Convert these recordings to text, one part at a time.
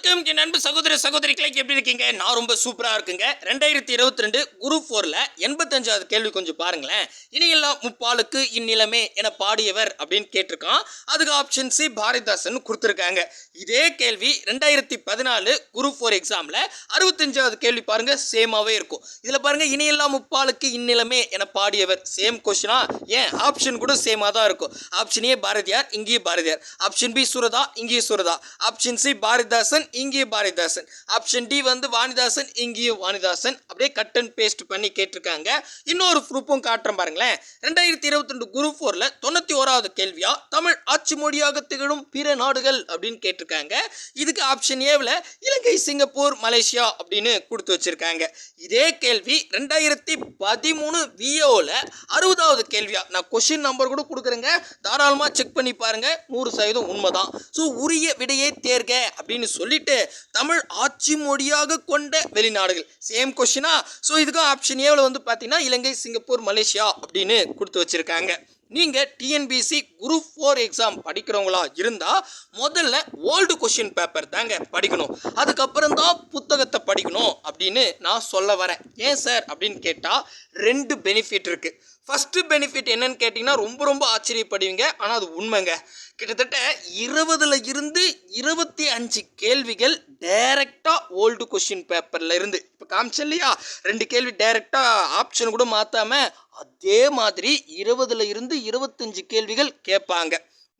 வணக்கம். என் அன்பு சகோதர சகோதரிகளை எப்படி இருக்கீங்க? நான் ரொம்ப சூப்பரா இருக்குங்க. ரெண்டாயிரத்தி இருபத்தி ரெண்டு குரூப் ஃபோரில் எண்பத்தஞ்சாவது கேள்வி கொஞ்சம் பாருங்களேன். இனியெல்லாம் முப்பாலுக்கு இந்நிலமே என பாடியவர் அப்படின்னு கேட்டிருக்கான். அதுக்கு ஆப்ஷன் சி பாரதிதாசன் கொடுத்துருக்காங்க. இதே கேள்வி ரெண்டாயிரத்தி பதினாலு குரூப் ஃபோர் எக்ஸாம்ல அறுபத்தஞ்சாவது கேள்வி பாருங்க சேமாவே இருக்கும். இதுல பாருங்க இனியெல்லாம் முப்பாலுக்கு இந்நிலமே என பாடியவர். சேம் கொஸ்டினா ஏன்? ஆப்ஷன் கூட சேமா தான் இருக்கும். ஆப்ஷன் ஏ பாரதியார் இங்கேயும் பாரதியார். ஆப்ஷன் பி சுரதா இங்கேயும் சுரதா. ஆப்ஷன் சி பாரதிதாசன் இங்கேயும் பாரதிதாசன். ஆப்ஷன் டி வந்து வாணிதாசன் இங்கேயும் வாணிதாசன். அப்படியே கட் அண்ட் பேஸ்ட் பண்ணி கேட்டிருக்காங்க. இன்னொரு ப்ரூஃபும் காட்டுறேன் பாருங்களேன். ரெண்டாயிரத்தி இருபத்தி ரெண்டு குரூப் ஃபோரில் தொண்ணூற்றி ஓராவது கேள்வியா? தமிழ் ஆட்சி மொழியாக திகழும் பிற நாடுகள் அப்படின்னு கேட்டிருக்காங்க. இதுக்கு ஆப்ஷன் ஏவில் இலங்கை சிங்கப்பூர் மலேசியா அப்படின்னு கொடுத்து வச்சிருக்காங்க. இதே கேள்வி ரெண்டாயிரத்தி பதிமூணு விஓவில் அறுபதாவது கேள்வியா? நான் கொஷின் நம்பர் கூட கொடுக்குறேங்க. தாராளமாக செக் பண்ணி பாருங்க. நூறு சதவீதம் உண்மைதான். ஸோ உரிய விடையை தேர்க அப்படின்னு சொல்லி சொல்லிட்டு தமிழ் ஆட்சி மொழியாக கொண்ட வெளிநாடுகள். சேம் கொஷினா ஸோ இதுக்கும் ஆப்ஷன் ஏவில் வந்து பார்த்தீங்கன்னா இலங்கை சிங்கப்பூர் மலேசியா அப்படின்னு கொடுத்து வச்சிருக்காங்க. நீங்கள் டிஎன்பிசி குரூப் ஃபோர் எக்ஸாம் படிக்கிறவங்களா இருந்தால் முதல்ல ஓல்டு கொஷின் பேப்பர் தாங்க படிக்கணும். அதுக்கப்புறம் தான் புத்தகத்தை படிக்கணும் அப்படின்னு நான் சொல்ல வரேன். ஏன் சார் அப்படின்னு கேட்டால் ரெண்டு பெனிஃபிட் இருக்குது ஃபஸ்ட்டு பெனிஃபிட் என்னன்னு கேட்டிங்கன்னா ரொம்ப ரொம்ப ஆச்சரியப்படுவீங்க. ஆனால் அது உண்மைங்க. கிட்டத்தட்ட இருபதுல இருந்து இருபத்தி அஞ்சு கேள்விகள் டைரெக்டாக ஓல்டு கொஷின் பேப்பரில் இருந்து. இப்போ காமிச்சேன் இல்லையா? ரெண்டு கேள்வி டைரெக்டாக ஆப்ஷன் கூட மாற்றாம அதே மாதிரி இருபதுல இருந்து இருபத்தஞ்சு கேள்விகள் கேட்பாங்க.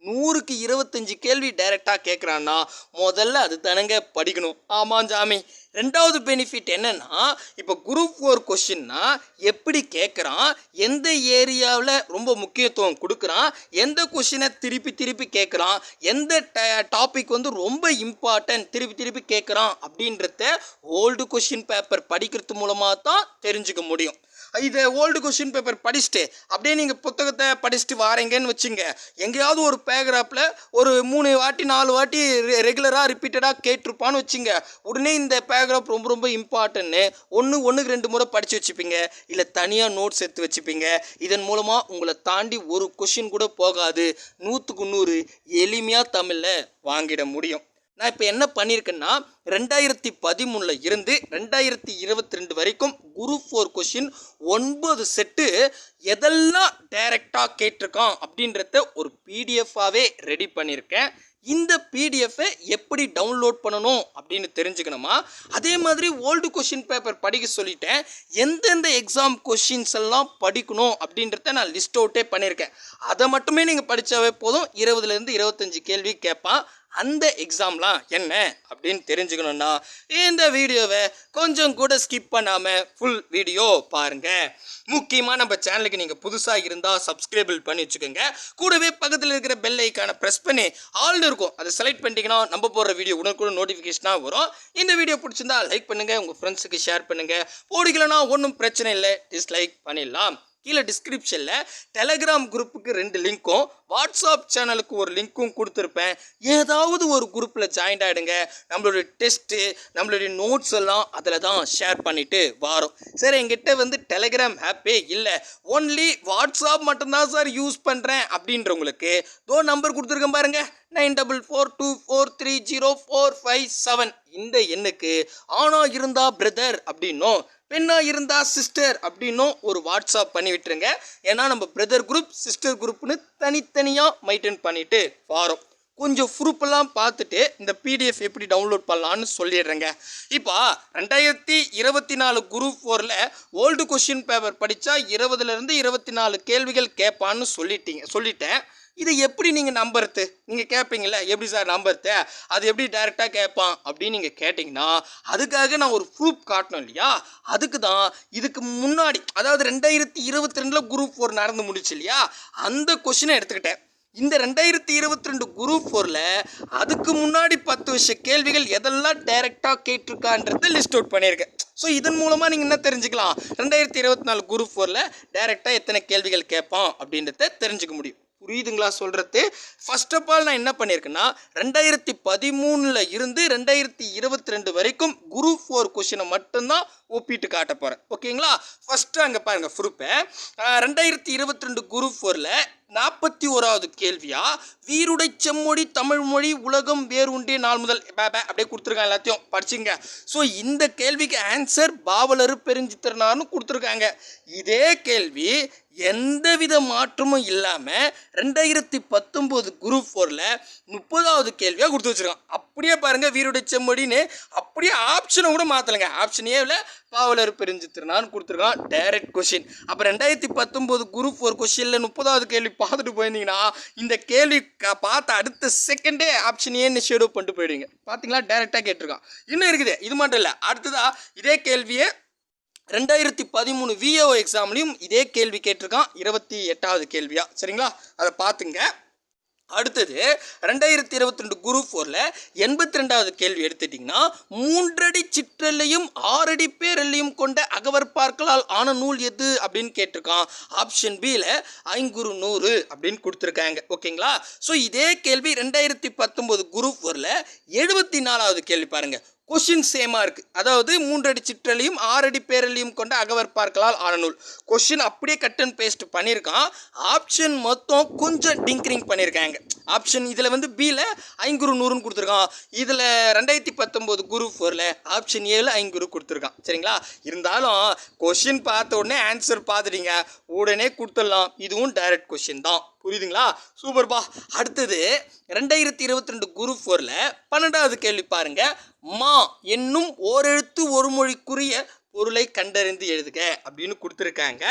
நூறுக்கு இருபத்தஞ்சு கேள்வி டைரெக்டாக கேட்குறான்னா முதல்ல அது தானங்க படிக்கணும். ஆமாம் ஜாமி ரெண்டாவது பெனிஃபிட் என்னன்னா இப்போ குரூப் ஃபோர் கொஷின்னா எப்படி கேட்குறான் எந்த ஏரியாவில் ரொம்ப முக்கியத்துவம் கொடுக்குறான் எந்த கொஷினை திருப்பி திருப்பி கேட்குறான் எந்த டாபிக் வந்து ரொம்ப இம்பார்ட்டன்ட் திருப்பி திருப்பி கேட்குறான் அப்படின்றத ஓல்டு கொஷின் பேப்பர் படிக்கிறது மூலமாக தான் தெரிஞ்சுக்க முடியும். இதை ஓல்டு கொஷின் பேப்பர் படிச்சுட்டு அப்படியே நீங்கள் புத்தகத்தை படிச்சுட்டு வாரீங்கன்னு வச்சுங்க. எங்கேயாவது ஒரு பேராகிராஃபில் ஒரு மூணு வாட்டி நாலு வாட்டி ரெகுலராக ரிப்பீட்டடாக கேட்டிருப்பான்னு வச்சுங்க. உடனே இந்த பேராகிராஃப் ரொம்ப ரொம்ப இம்பார்ட்டன்னு ஒன்று ஒன்றுக்கு ரெண்டு முறை படித்து வச்சுப்பீங்க. இல்லை தனியாக நோட்ஸ் எடுத்து வச்சுப்பீங்க. இதன் மூலமாக உங்களை தாண்டி ஒரு கொஷின் கூட போகாது. நூற்றுக்கு நூறு எளிமையாக தமிழில் வாங்கிட முடியும். நான் இப்போ என்ன பண்ணியிருக்கேன்னா ரெண்டாயிரத்தி பதிமூணில் இருந்து ரெண்டாயிரத்தி இருபத்தி ரெண்டு வரைக்கும் குரூப் ஃபோர் கொஷின் ஒன்பது செட்டு எதெல்லாம் டைரெக்டாக கேட்டிருக்கான் அப்படின்றத ஒரு பிடிஎஃபாகவே ரெடி பண்ணியிருக்கேன் இந்த பிடிஎஃப்பை எப்படி டவுன்லோட் பண்ணணும் அப்படின்னு தெரிஞ்சுக்கணுமா? அதே மாதிரி ஓல்டு கொஷின் பேப்பர் படிக்க சொல்லிட்டேன். எந்தெந்த எக்ஸாம் கொஷின்ஸ் எல்லாம் படிக்கணும் அப்படின்றத நான் லிஸ்ட் அவுட்டே பண்ணியிருக்கேன் அதை மட்டுமே நீங்கள் படித்தாவே போதும். இருபதுலேருந்து இருபத்தஞ்சி கேள்வி கேட்பான். அந்த எக்ஸாம்லாம் என்ன அப்படின்னு தெரிஞ்சுக்கணுன்னா இந்த வீடியோவை கொஞ்சம் கூட ஸ்கிப் பண்ணாமல் ஃபுல் வீடியோ பாருங்கள் முக்கியமாக நம்ம சேனலுக்கு நீங்கள் புதுசாக இருந்தால் சப்ஸ்கிரைபிள் பண்ணி வச்சுக்கோங்க. கூடவே பக்கத்தில் இருக்கிற பெல் ஐக்கானை ப்ரெஸ் பண்ணி ஆல்னு இருக்கும். அதை செலக்ட் பண்ணிட்டீங்கன்னா நம்ம போடுற வீடியோ உடனுக்குடன் நோட்டிஃபிகேஷனாக வரும். இந்த வீடியோ பிடிச்சிருந்தா லைக் பண்ணுங்கள் உங்கள் ஃப்ரெண்ட்ஸுக்கு ஷேர் பண்ணுங்கள் போடிக்கலனா ஒன்றும் பிரச்சனை இல்லை டிஸ்லைக் பண்ணிடலாம். கீழே டிஸ்கிரிப்ஷனில் டெலகிராம் குரூப்புக்கு ரெண்டு லிங்க்கும் வாட்ஸ்அப் சேனலுக்கு ஒரு லிங்க்கும் கொடுத்துருப்பேன். ஏதாவது ஒரு குரூப்பில் ஜாயின் ஆகிடுங்க நம்மளுடைய டெஸ்ட்டு நம்மளுடைய நோட்ஸ் எல்லாம் அதில் தான் ஷேர் பண்ணிவிட்டு வரோம். சார் எங்கிட்ட வந்து டெலகிராம் ஆப்பே இல்லை. ஒன்லி வாட்ஸ்அப் மட்டும்தான் சார் யூஸ் பண்ணுறேன் அப்படின்றவங்களுக்கு தோ நம்பர் கொடுத்துருக்கேன் பாருங்கள் nine double four two four three zero four five seven. இந்த எண்ணுக்கு ஆணா இருந்தா பிரதர் அப்படின்னும் பெண்ணாக இருந்தால் சிஸ்டர் அப்படின்னும் ஒரு வாட்ஸ்அப் பண்ணி விட்டுருங்க. ஏன்னா நம்ம பிரதர் குரூப் சிஸ்டர் குரூப்னு தனித்தனியாக மெயின்டைன் பண்ணிட்டு வரோம். கொஞ்சம் ப்ரூஃபெல்லாம் பார்த்துட்டு இந்த பிடிஎஃப் எப்படி டவுன்லோட் பண்ணலான்னு சொல்லிடுறேங்க. இப்போ ரெண்டாயிரத்தி இருபத்தி நாலு குரூப் ஃபோரில் ஓல்டு கொஷின் பேப்பர் படித்தா இருபதுலேருந்து இருபத்தி நாலு கேள்விகள் கேட்பான்னு சொல்லிட்டீங்க சொல்லிட்டேன். இதை எப்படி நீங்கள் நம்புறது? நீங்கள் கேட்பீங்களே எப்படி சார் நம்புறது? அது எப்படி டைரெக்டாக கேட்பான் அப்படின்னு நீங்கள் கேட்டிங்கன்னா அதுக்காக நான் ஒரு ப்ரூஃப் காட்டணும் இல்லையா? அதுக்கு தான் இதுக்கு முன்னாடி அதாவது ரெண்டாயிரத்தி இருபத்தி ரெண்டில் குரூப் ஃபோர் நடந்து முடிச்சு இல்லையா? அந்த கொஷினை எடுத்துக்கிட்டேன். இந்த ரெண்டாயிரத்தி இருபத்தி ரெண்டு குரூப் ஃபோரில் அதுக்கு முன்னாடி பத்து வருஷ கேள்விகள் எதெல்லாம் டைரெக்டாக கேட்டிருக்கான்றத லிஸ்ட் அவுட் பண்ணியிருக்கேன். ஸோ இதன் மூலமாக நீங்கள் என்ன தெரிஞ்சுக்கலாம்? ரெண்டாயிரத்தி இருபத்தி நாலு குரூப் ஃபோரில் டைரெக்டாக எத்தனை கேள்விகள் கேட்பான் அப்படின்றத தெரிஞ்சுக்க முடியும். புரியுதுங்களா சொல்கிறது ஃபர்ஸ்ட் ஆஃப் ஆல் நான் என்ன பண்ணியிருக்கேன்னா ரெண்டாயிரத்தி பதிமூணில் இருந்து ரெண்டாயிரத்தி இருபத்தி ரெண்டு வரைக்கும் குரூப் ஃபோர் கொஷினை மட்டும்தான் ஒப்பிட்டு காட்ட போகிறேன் ஓகேங்களா? ஃபஸ்ட்டு அங்கே பாருங்கள் ப்ரூப்பை ரெண்டாயிரத்தி இருபத்தி ரெண்டு குரூப் ஃபோரில் நாற்பத்தி ஓராவது கேள்வியா? வீருடை செம்மொழி தமிழ் மொழி உலகம் வேறு உண்டே நாள் முதல். பே அப்படியே கொடுத்துருக்காங்க எல்லாத்தையும். படிச்சுங்க. ஸோ இந்த கேள்விக்கு ஆன்சர் பாவலரு பெருஞ்சித்திரனார்னு கொடுத்துருக்காங்க. இதே கேள்வி எந்தவித மாற்றமும் இல்லாமல் ரெண்டாயிரத்தி பத்தொம்போது குரூப் ஃபோரில் முப்பதாவது கேள்வியாக கொடுத்து வச்சுருக்கான். அப்படியே பாருங்கள் வீருடை செம்மொழின்னு. அப்படியே ஆப்ஷனை கூட மாற்றலைங்க ஆப்ஷனே இல்லை பாவலர் பெருஞ்சித்திரனார்னு கொடுத்துருக்கான். டைரக்ட் கொஷின் அப்போ ரெண்டாயிரத்தி பத்தொம்போது குரூப் ஃபோர் கொஷினில் முப்பதாவது கேள்வி பார்த்துட்டு போயிருந்தீங்கன்னா இந்த கேள்வி க- பார்த்த அடுத்த செகண்டே ஆப்ஷன் ஏன்னு ஷேடோ பண்ணிட்டு போயிடுவீங்க. பார்த்தீங்களா டைரெக்டாக கேட்டிருக்கான். இன்னும் இருக்குது. இது மட்டும் இல்லை. அடுத்ததாக இதே கேள்வியை ரெண்டாயிரத்தி பதிமூணு விஏஓ எக்ஸாம்லையும் இதே கேள்வி கேட்டிருக்கான். இருபத்தி எட்டாவது கேள்வியா? சரிங்களா? அதை பார்த்துங்க. அடுத்தது ரெண்டாயிரத்தி இருபத்தி ரெண்டு குரு ஃபோரில் எண்பத்தி ரெண்டாவது கேள்வி எடுத்துட்டிங்கன்னா மூன்றடி சிற்றல்லையும் ஆறடி பேரல்லையும் கொண்ட அகவற்பார்களால் ஆன நூல் எது அப்படின்னு கேட்டிருக்கான். ஆப்ஷன் பியில் ஐங்குறு நூறு அப்படின்னு கொடுத்துருக்காங்க. ஓகேங்களா? ஸோ இதே கேள்வி ரெண்டாயிரத்தி பத்தொம்போது குரு ஃபோரில் எழுபத்தி நாலாவது கேள்வி பாருங்கள் கொஷின் சேமாக இருக்குது அதாவது மூன்றடி சிற்றலையும் ஆறடி பேரலையும் கொண்ட அகவர் பார்க்கலால் ஆனநூல். கொஷின் அப்படியே கட் அண்ட் பேஸ்ட் பண்ணியிருக்கான். ஆப்ஷன் மொத்தம் கொஞ்சம் டிங்கிரிங் பண்ணியிருக்காங்க. ஆப்ஷன் இதில் வந்து பியில் ஐங்குறு நூறுன்னு கொடுத்துருக்கான். இதில் ரெண்டாயிரத்தி பத்தொம்போது குரு ஃபோரில் ஆப்ஷன் ஏழு ஐங்குறு கொடுத்துருக்கான். சரிங்களா? இருந்தாலும் கொஷின் பார்த்த உடனே ஆன்சர் பார்த்துட்டீங்க. உடனே கொடுத்துடலாம். இதுவும் டைரக்ட் கொஷின் தான். புரியுதுங்களா? சூப்பர்பா அடுத்தது ரெண்டாயிரத்தி இருபத்தி ரெண்டு குரு ஃபோரில் பன்னெண்டாவது கேள்வி பாருங்க. மா என்னும் ஓரெழுத்து ஒரு மொழிக்குரிய பொருளை கண்டறிந்து எழுதுக அப்படின்னு கொடுத்துருக்காங்க.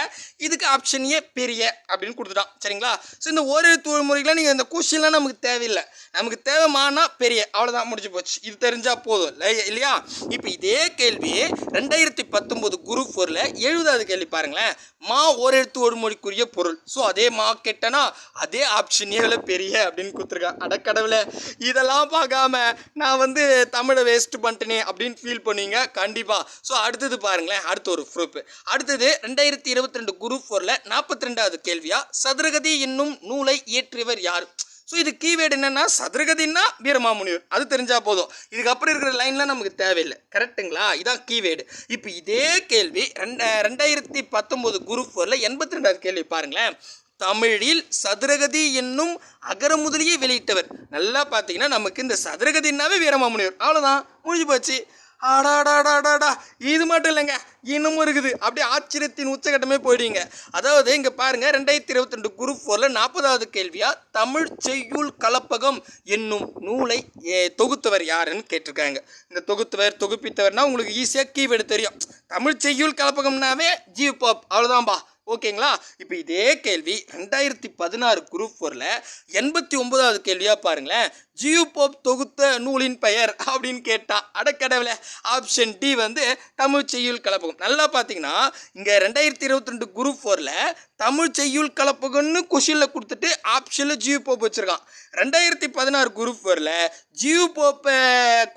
இதுக்கு ஆப்ஷனையே பெரிய அப்படின்னு கொடுத்துட்டான். சரிங்களா? ஸோ இந்த ஓரெழுத்து ஒரு நீங்கள் இந்த கொஷின்லாம் நமக்கு தேவையில்லை. நமக்கு தேவைமானா பெரிய. அவ்வளோதான் முடிஞ்சு போச்சு. இது தெரிஞ்சால் போதும். இல்லை இல்லையா? இப்போ இதே கேள்வி ரெண்டாயிரத்தி பத்தொம்போது குரு ஃபோரில் எழுபதாவது கேள்வி பாருங்களேன். மா ஓரெழுத்து ஒரு மொழிக்குரிய பொருள். ஸோ அதே மா கெட்டனா? அதே ஆப்ஷனே இல்லை பெரிய அப்படின்னு கொடுத்துருக்கான். அடக்கடவுளை இதெல்லாம் பார்க்காம நான் வந்து தமிழை வேஸ்ட் பண்ணிட்டேனே அப்படின்னு ஃபீல் பண்ணுவீங்க கண்டிப்பாக ஸோ அடுத்தது பாருங்களேன் அடுத்த ஒரு ப்ரூஃப் அடுத்தது ரெண்டாயிரத்தி இருபத்தி ரெண்டு குரூப் ஃபோரில் நாற்பத்தி ரெண்டாவது கேள்வியா? சதுரகதி என்னும் நூலை இயற்றியவர் யார்? ஸோ இது கீவேர்டு என்னென்னா சதுரகதின்னா வீரமாமுனிவர். அது தெரிஞ்சால் போதும். இதுக்கப்புறம் இருக்கிற லைன்லாம் நமக்கு தேவையில்லை. கரெக்ட்டுங்களா இதான் கீவேர்டு இப்போ இதே கேள்வி ரெண்ட ரெண்டாயிரத்தி பத்தொம்போது குரூப் ஃபோரில் எண்பத்தி ரெண்டாவது கேள்வி பாருங்களேன். தமிழில் சதுரகதி என்னும் அகரமுதலியை வெளியிட்டவர். நல்லா பார்த்தீங்கன்னா நமக்கு இந்த சதுரகதின்னாவே வீரமாமுனிவர். அவ்வளோதான் முடிஞ்சு போச்சு. ஆடாடாடாடாடா இது மட்டும் இல்லைங்க இன்னமும் இருக்குது. அப்படியே ஆச்சரியத்தின் உச்சகட்டமே போயிடுவீங்க. அதாவது இங்கே பாருங்கள் ரெண்டாயிரத்தி இருபத்தி ரெண்டு குரூப் ஃபோரில் நாற்பதாவது கேள்வியாக தமிழ் செய்யுள் கலப்பகம் என்னும் நூலை ஏ, தொகுத்தவர் யாருன்னு கேட்டிருக்காங்க. இந்த தொகுத்தவர் தொகுப்பித்தவர்னா உங்களுக்கு ஈஸியாக கீவேர்டு தெரியும். தமிழ் செய்யுள் கலப்பகம்னாவே ஜி பாப் அவ்வளோதான்பா ஓகேங்களா? இப்போ இதே கேள்வி ரெண்டாயிரத்தி பதினாறு குரூப் ஃபோரில் எண்பத்தி ஒன்பதாவது கேள்வியாக பாருங்களேன். ஜியு போப் தொகுத்த நூலின் பெயர் அப்படின்னு கேட்டான் அடக்கடவில் ஆப்ஷன் டி வந்து தமிழ் செய்யுள் கலப்பகம். நல்லா பார்த்தீங்கன்னா இங்கே ரெண்டாயிரத்தி இருபத்தி ரெண்டு குரூப் ஃபோரில் தமிழ் செய்யுள் கலப்பகம்னு கொஷினில் கொடுத்துட்டு ஆப்ஷனில் ஜியு போப் வச்சுருக்கான். ரெண்டாயிரத்தி பதினாறு குரூப் ஃபோரில் ஜியு போப்பை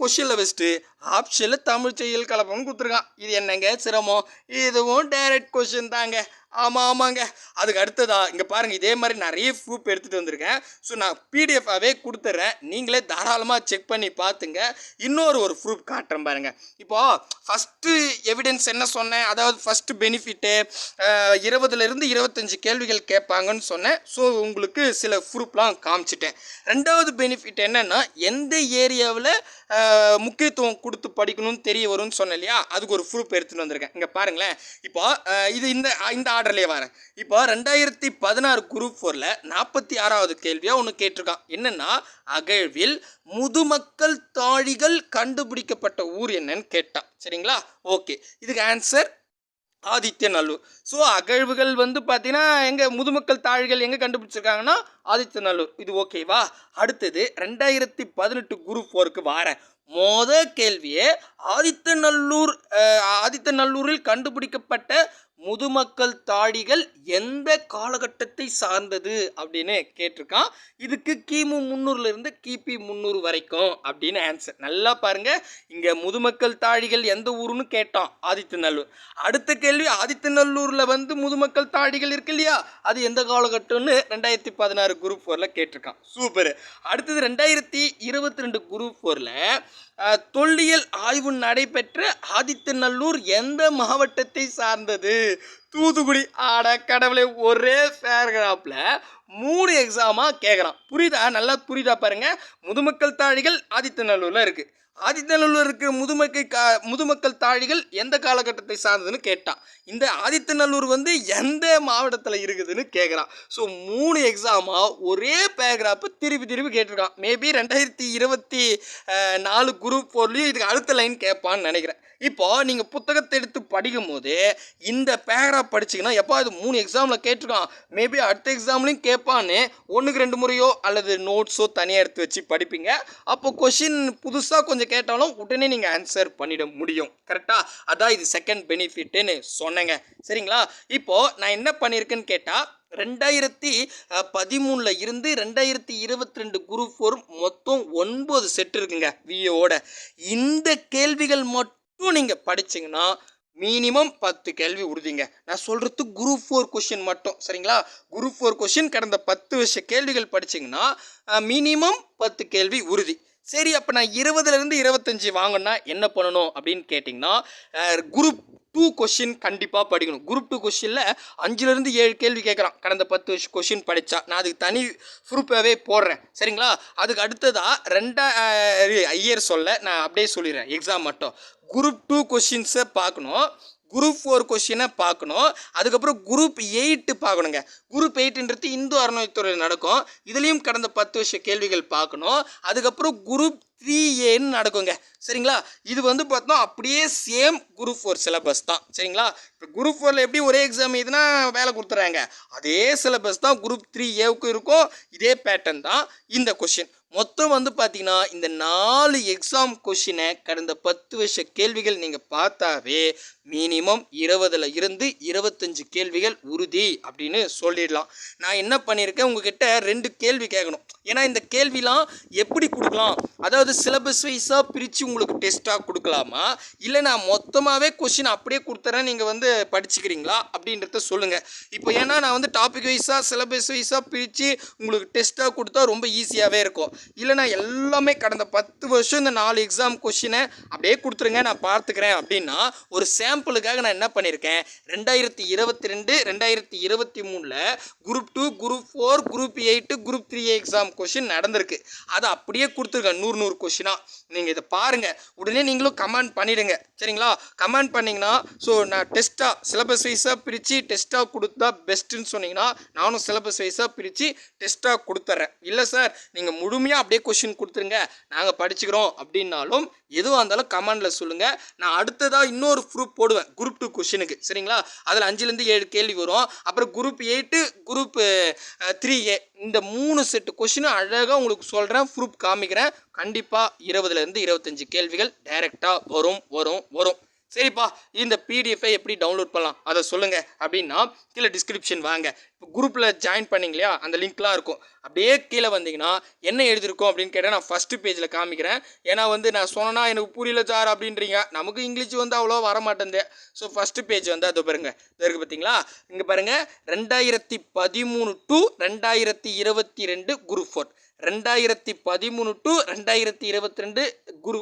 கொஷினில் வச்சுட்டு ஆப்ஷனில் தமிழ் செய்யுள் கலப்பகம்னு கொடுத்துருக்கான். இது என்னங்க சிரமம்? இதுவும் டைரக்ட் கொஷின் தாங்க. ஆமாம் ஆமாங்க. அதுக்கு அடுத்ததா இங்கே பாருங்கள் இதே மாதிரி நிறைய ப்ரூஃப் எடுத்துகிட்டு வந்திருக்கேன். ஸோ நான் பிடிஎஃபாகவே கொடுத்துட்றேன் நீங்களே தாராளமாக செக் பண்ணி பார்த்துங்க. இன்னொரு ஒரு ப்ரூஃப் காட்டுறேன் பாருங்கள் இப்போது ஃபஸ்ட்டு எவிடன்ஸ் என்ன சொன்னேன்? அதாவது ஃபஸ்ட்டு பெனிஃபிட்டு இருபதுலேருந்து இருபத்தஞ்சி கேள்விகள் கேட்பாங்கன்னு சொன்னேன். ஸோ உங்களுக்கு சில ப்ரூஃப்லாம் காமிச்சிட்டேன். ரெண்டாவது பெனிஃபிட் என்னென்னா எந்த ஏரியாவில் முக்கியத்துவம் கொடுத்து படிக்கணும்னு தெரிய வரும்னு சொன்னேன் இல்லையா? அதுக்கு ஒரு ப்ரூஃப் எடுத்துகிட்டு வந்திருக்கேன். இங்கே பாருங்களேன். இப்போ இது இந்த இந்த ஆர்டர்லேயே வரேன். இப்போ ரெண்டாயிரத்தி பதினாறு குரூப் ஃபோரில் நாற்பத்தி ஆறாவது கேள்வியாக ஒன்று கேட்டிருக்கான். என்னென்னா அகழ்வில் முதுமக்கள் தாழிகள் கண்டுபிடிக்கப்பட்ட ஊர் என்னன்னு கேட்டான். சரிங்களா? ஓகே இதுக்கு ஆன்சர் ஆதித்யநல்லூர். ஸோ அகழ்வுகள் வந்து பார்த்தீங்கன்னா எங்கே முதுமக்கள் தாழ்கள் எங்கே கண்டுபிடிச்சிருக்காங்கன்னா ஆதித்யநல்லூர். இது ஓகேவா அடுத்தது ரெண்டாயிரத்தி பதினெட்டு குரூப் ஃபோருக்கு வாரேன். மொத கேள்வியே ஆதித்தநல்லூர் ஆதித்தநல்லூரில் கண்டுபிடிக்கப்பட்ட முதுமக்கள் தாடிகள் எந்த காலகட்டத்தை சார்ந்தது அப்படின்னு கேட்டிருக்கான். இதுக்கு கிமு முந்நூறுலேருந்து கிபி முந்நூறு வரைக்கும் அப்படின்னு ஆன்சர் நல்லா பாருங்க. இங்கே முதுமக்கள் தாழிகள் எந்த ஊருன்னு கேட்டோம் ஆதித்தநல்லூர். அடுத்த கேள்வி ஆதித்தநல்லூரில் வந்து முதுமக்கள் தாழிகள் இருக்கு இல்லையா? அது எந்த காலகட்டம்னு ரெண்டாயிரத்தி பதினாறு குரூப் ஃபோரில் கேட்டிருக்கான். சூப்பர் அடுத்தது ரெண்டாயிரத்தி இருபத்தி ரெண்டு குரூப் ஃபோரில் தொல்லியல் ஆய்வு நடைபெற்ற ஆதித்தநல்லூர் எந்த மாவட்டத்தை சார்ந்தது? தூத்துக்குடி ஆட கடவுளை ஒரே பேராகிராஃபில் மூணு எக்ஸாமாக கேட்குறான் புரியுதா? நல்லா புரியுதா பாருங்கள் முதுமக்கள் தாழிகள் ஆதித்தநல்லூரில் இருக்குது ஆதித்தநல்லூர் இருக்கிற முதுமக்கை கா முதுமக்கள் தாழிகள் எந்த காலகட்டத்தை சார்ந்ததுன்னு கேட்டான். இந்த ஆதித்தநல்லூர் வந்து எந்த மாவட்டத்தில் இருக்குதுன்னு கேட்குறான் ஸோ மூணு எக்ஸாமாக ஒரே பேராகிராஃபு திருப்பி திருப்பி கேட்டிருக்கான். மேபி ரெண்டாயிரத்தி இருபத்தி நாலு குரூப் ஃபோர்லேயும் இதுக்கு அடுத்த லைன் கேட்பான்னு நினைக்கிறேன். இப்போ நீங்கள் புத்தகத்தை எடுத்து படிக்கும் போது இந்த பேராகிராஃப் படிச்சிங்கன்னா எப்போ அது மூணு எக்ஸாமில் கேட்டிருக்கான்? மேபி அடுத்த எக்ஸாம்லையும் கேட்பான்னு ஒன்றுக்கு ரெண்டு முறையோ அல்லது நோட்ஸோ தனியாக எடுத்து வச்சு படிப்பீங்க. அப்போ கொஷின் புதுசாக கொஞ்சம் கேட்டாலும் உடனே நீங்கள் ஆன்சர் பண்ணிட முடியும். கரெக்டாக அதான் இது செகண்ட் பெனிஃபிட்டுன்னு சொன்னேங்க. சரிங்களா? இப்போது நான் என்ன பண்ணியிருக்கேன்னு கேட்டால் ரெண்டாயிரத்தி பதிமூணில் இருந்து ரெண்டாயிரத்தி இருபத்தி ரெண்டு குரூப் ஃபோர் மொத்தம் ஒன்பது செட் இருக்குங்க விஏவோட இந்த கேள்விகள் மட்டும் நீங்கள் படிச்சிங்கன்னா மினிமம் பத்து கேள்வி உறுதிங்க. நான் சொல்கிறது குரூப் ஃபோர் கொஷின் மட்டும் சரிங்களா? குரூப் ஃபோர் கொஷின் கடந்த பத்து வருஷ கேள்விகள் படிச்சீங்கன்னா மினிமம் பத்து கேள்வி உறுதி. சரி அப்போ நான் இருபதுலேருந்து இருபத்தஞ்சி வாங்கினா என்ன பண்ணணும் அப்படின்னு கேட்டிங்கன்னா குரூப் டூ கொஷின் கண்டிப்பாக படிக்கணும். குரூப் டூ கொஷினில் அஞ்சுலேருந்து ஏழு கேள்வி கேட்குறான் கடந்த பத்து வருஷம் கொஷின் படித்தா நான் அதுக்கு தனி ப்ரூஃபாகவே போடுறேன். சரிங்களா? அதுக்கு அடுத்ததாக ரெண்டா இயர் சொல்ல நான் அப்படியே சொல்லிடுறேன். எக்ஸாம் மட்டும். குரூப் டூ கொஷின்ஸை பார்க்கணும். குரூப் ஃபோர் கொஷினை பார்க்கணும். அதுக்கப்புறம் குரூப் எயிட்டு பார்க்கணுங்க. குரூப் எயிட்டுன்றது இந்து அறநிலைத்துறையில் நடக்கும். இதுலேயும் கடந்த பத்து வருஷ கேள்விகள் பார்க்கணும். அதுக்கப்புறம் குரூப் த்ரீ ஏன்னு நடக்குங்க. சரிங்களா? இது வந்து பார்த்தோம் அப்படியே சேம் குரூப் ஃபோர் சிலபஸ் தான். சரிங்களா? இப்போ குரூப் ஃபோரில் எப்படி ஒரே எக்ஸாம் இதுனா வேலை கொடுத்துறாங்க? அதே சிலபஸ் தான் குரூப் த்ரீ ஏவுக்கும் இருக்கும். இதே பேட்டர்ன் தான் இந்த கொஷின் மொத்தம் வந்து பார்த்தீங்கன்னா இந்த நாலு எக்ஸாம் கொஷினை கடந்த பத்து வருஷ கேள்விகள் நீங்கள் பார்த்தாவே மினிமம் இருபதுல இருந்து இருபத்தஞ்சு கேள்விகள் உறுதி அப்படின்னு சொல்லிடலாம். நான் என்ன பண்ணியிருக்கேன்? உங்ககிட்ட ரெண்டு கேள்வி கேட்கணும். ஏன்னா இந்த கேள்விலாம் எப்படி கொடுக்கலாம்? அதாவது சிலபஸ் வைஸாக பிரித்து உங்களுக்கு டெஸ்ட்டாக கொடுக்கலாமா? இல்லை நான் மொத்தமாகவே கொஷின் அப்படியே கொடுத்துறேன் நீங்கள் வந்து படிச்சுக்கிறீங்களா? அப்படின்றத சொல்லுங்கள் இப்போ ஏன்னா நான் வந்து டாபிக் வைஸாக சிலபஸ் வைஸாக பிரித்து உங்களுக்கு டெஸ்ட்டாக கொடுத்தா ரொம்ப ஈஸியாகவே இருக்கும். இல்லை நான் எல்லாமே கடந்த பத்து வருஷம் இந்த நாலு எக்ஸாம் கொஷினை அப்படியே கொடுத்துருங்க நான் பார்த்துக்கிறேன் அப்படின்னா ஒரு சாம்பிளுக்காக நான் என்ன பண்ணியிருக்கேன்? ரெண்டாயிரத்தி இருபத்தி ரெண்டு ரெண்டாயிரத்தி இருபத்தி மூணில் group two group four group eight group three exam question நடந்திருக்கு. அதை அப்படியே கொடுத்துருக்கேன் நூறு நூறு கொஷினாக நீங்கள் இதை பாருங்கள் உடனே நீங்களும் கமெண்ட் பண்ணிவிடுங்க சரிங்களா? கமெண்ட் பண்ணிங்கன்னா ஸோ நான் டெஸ்ட்டாக சிலபஸ் வைஸாக பிரித்து டெஸ்ட்டாக கொடுத்தா பெஸ்ட்டுன்னு சொன்னீங்கன்னா நானும் சிலபஸ் வைஸாக பிரித்து டெஸ்ட்டாக கொடுத்துட்றேன் இல்லை சார் நீங்கள் முழுமையாக அப்படியே கொஷின் கொடுத்துருங்க. நாங்கள் படிச்சுக்கிறோம் அப்படின்னாலும் எதுவாக இருந்தாலும் கமெண்டில் சொல்லுங்கள் நான் அடுத்ததாக இன்னொரு ப்ரூஃப் போடுவேன். குரூப் டூ கொஷினுக்கு சரிங்களா? அதில் அஞ்சுலேருந்து ஏழு கேள்வி வரும். அப்புறம் group eight group three A. இந்த மூணு செட்டு கொஷினும் அழகாக உங்களுக்கு சொல்கிறேன் ப்ரூஃப் காமிக்கிறேன். கண்டிப்பாக இருபதுலேருந்து இருபத்தஞ்சி கேள்விகள் டைரெக்டாக வரும் வரும் வரும். சரிப்பா இந்த பிடிஎஃபை எப்படி டவுன்லோட் பண்ணலாம்? அதை சொல்லுங்கள் அப்படின்னா கீழே டிஸ்கிரிப்ஷன் வாங்க. இப்போ குரூப்பில் ஜாயின் பண்ணீங்க இல்லையா அந்த லிங்க்லாம் இருக்கும். அப்படியே கீழே வந்தீங்கன்னா என்ன எழுதியிருக்கோம் அப்படின்னு கேட்டால் நான் ஃபஸ்ட்டு பேஜில் காமிக்கிறேன். ஏன்னா வந்து நான் சொன்னேன்னா எனக்கு புரியல சார் அப்படின்றீங்க. நமக்கு இங்கிலீஷ் வந்து அவ்வளோ வர மாட்டேங்குது ஸோ ஃபஸ்ட்டு பேஜ் வந்து அது பாருங்க. இது இருக்குது பார்த்தீங்களா இங்கே பாருங்கள் ரெண்டாயிரத்தி பதிமூணு டு ரெண்டாயிரத்தி இருபத்தி ரெண்டு குரூப் ஃபோர் ரெண்டாயிரத்தி பதிமூணு டு ரெண்டாயிரத்தி இருபத்தி ரெண்டு குரு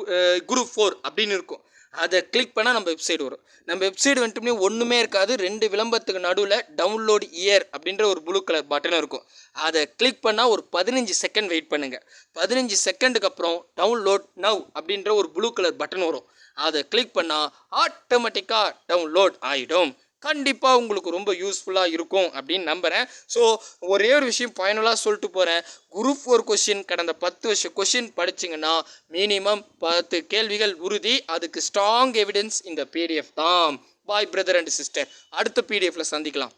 குரூப் ஃபோர் அப்படின்னு இருக்கும். அதை கிளிக் பண்ணால் நம்ம வெப்சைட் வரும். நம்ம வெப்சைட் வந்துட்டு ஒன்றுமே இருக்காது. ரெண்டு விளம்பரத்துக்கு நடுவில் டவுன்லோட் இயர் அப்படின்ற ஒரு ப்ளூ கலர் பட்டன் இருக்கும். அதை கிளிக் பண்ணால் ஒரு பதினஞ்சு செகண்ட் வெயிட் பண்ணுங்கள் பதினஞ்சு செகண்டுக்கு அப்புறம் டவுன்லோட் நவ் அப்படின்ற ஒரு ப்ளூ கலர் பட்டன் வரும். அதை கிளிக் பண்ணால் ஆட்டோமேட்டிக்காக டவுன்லோட் ஆகிடும் கண்டிப்பாக உங்களுக்கு ரொம்ப யூஸ்ஃபுல்லாக இருக்கும் அப்படின்னு நம்புகிறேன் ஸோ ஒரே ஒரு விஷயம் ஃபைனலாக சொல்லிட்டு போகிறேன் குரூப் ஃபோர் கொஷின் கடந்த பத்து வருஷம் கொஷின் படிச்சிங்கன்னா மினிமம் பத்து கேள்விகள் உறுதி. அதுக்கு ஸ்ட்ராங் எவிடன்ஸ் இந்த பிடிஎஃப் தான். பாய் பிரதர் அண்ட் சிஸ்டர் அடுத்த பிடிஎஃப்பில் சந்திக்கலாம்.